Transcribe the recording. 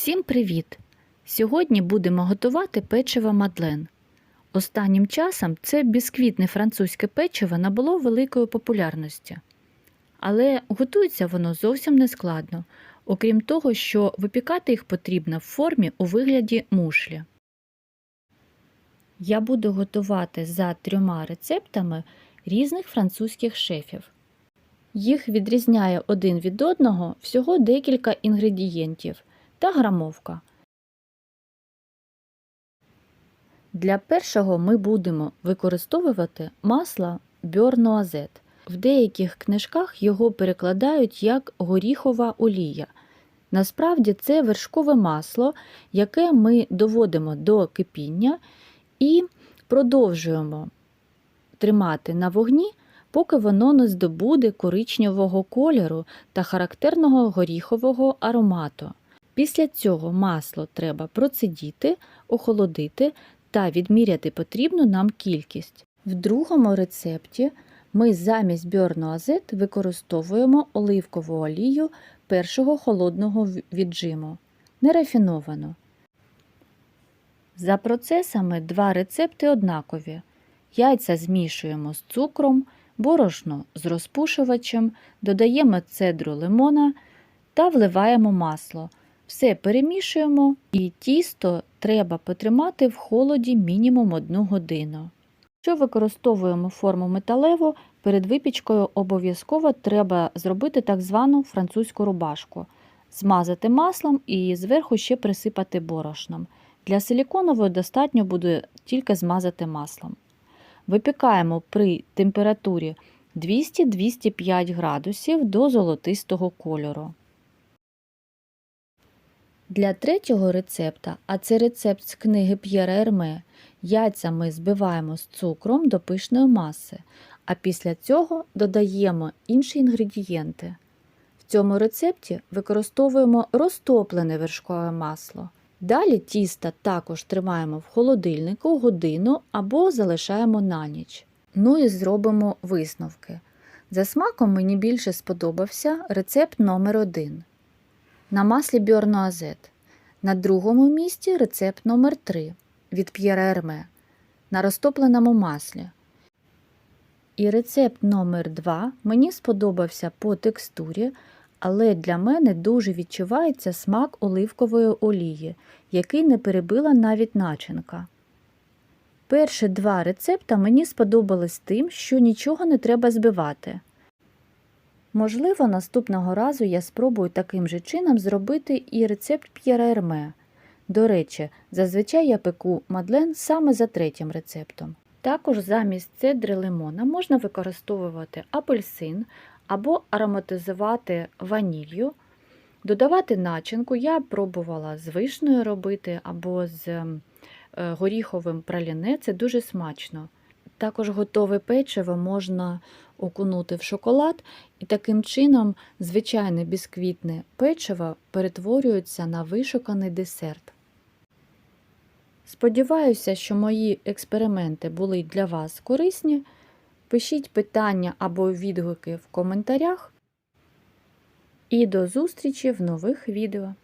Всім привіт! Сьогодні будемо готувати печиво Мадлен. Останнім часом це бісквітне французьке печиво набуло великої популярності. Але готується воно зовсім не складно, окрім того, що випікати їх потрібно в формі у вигляді мушлі. Я буду готувати за трьома рецептами різних французьких шефів. Їх відрізняє один від одного всього декілька інгредієнтів та грамовка. Для першого ми будемо використовувати масло бьорнуазет. В деяких книжках його перекладають як горіхова олія. Насправді це вершкове масло, яке ми доводимо до кипіння і продовжуємо тримати на вогні, поки воно не здобуде коричневого кольору та характерного горіхового аромату. Після цього масло треба процедіти, охолодити та відміряти потрібну нам кількість. В другому рецепті ми замість бьорнуазет використовуємо оливкову олію першого холодного віджиму, нерафіновану. За процесами два рецепти однакові. Яйця змішуємо з цукром, борошно з розпушувачем, додаємо цедру лимона та вливаємо масло. Все перемішуємо і тісто треба потримати в холоді мінімум 1 годину. Якщо використовуємо форму металеву, перед випічкою обов'язково треба зробити так звану французьку рубашку, змазати маслом і зверху ще присипати борошном. Для силіконової достатньо буде тільки змазати маслом. Випікаємо при температурі 200-205 градусів до золотистого кольору. Для третього рецепта, а це рецепт з книги П'єра Ерме, яйця ми збиваємо з цукром до пишної маси, а після цього додаємо інші інгредієнти. В цьому рецепті використовуємо розтоплене вершкове масло. Далі тісто також тримаємо в холодильнику годину або залишаємо на ніч. Ну і зробимо висновки. За смаком мені більше сподобався рецепт номер 1 на маслі бьорнуазет. На другому місці рецепт номер 3 від П'єра Ерме на розтопленому маслі. І рецепт номер 2 мені сподобався по текстурі, але для мене дуже відчувається смак оливкової олії, який не перебила навіть начинка. Перші два рецепта мені сподобались тим, що нічого не треба збивати. Можливо, наступного разу я спробую таким же чином зробити і рецепт П'єра Ерме. До речі, зазвичай я пеку мадлен саме за третім рецептом. Також замість цедри лимона можна використовувати апельсин або ароматизувати ванілью. Додавати начинку я пробувала з вишнею робити або з е, горіховим праліне, це дуже смачно. Також готове печиво можна окунути в шоколад, і таким чином звичайне бісквітне печиво перетворюється на вишуканий десерт. Сподіваюся, що мої експерименти були для вас корисні. Пишіть питання або відгуки в коментарях. І до зустрічі в нових відео.